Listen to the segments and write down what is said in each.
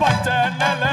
பச்சை நில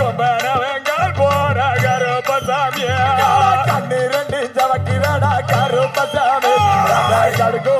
கொம்பனவங்கள் போற கருப்பசாமி. கண்ணிரண்டு ஜவக்கிறடா கருப்பசாமி. கடுகோபம் ஆகிறடா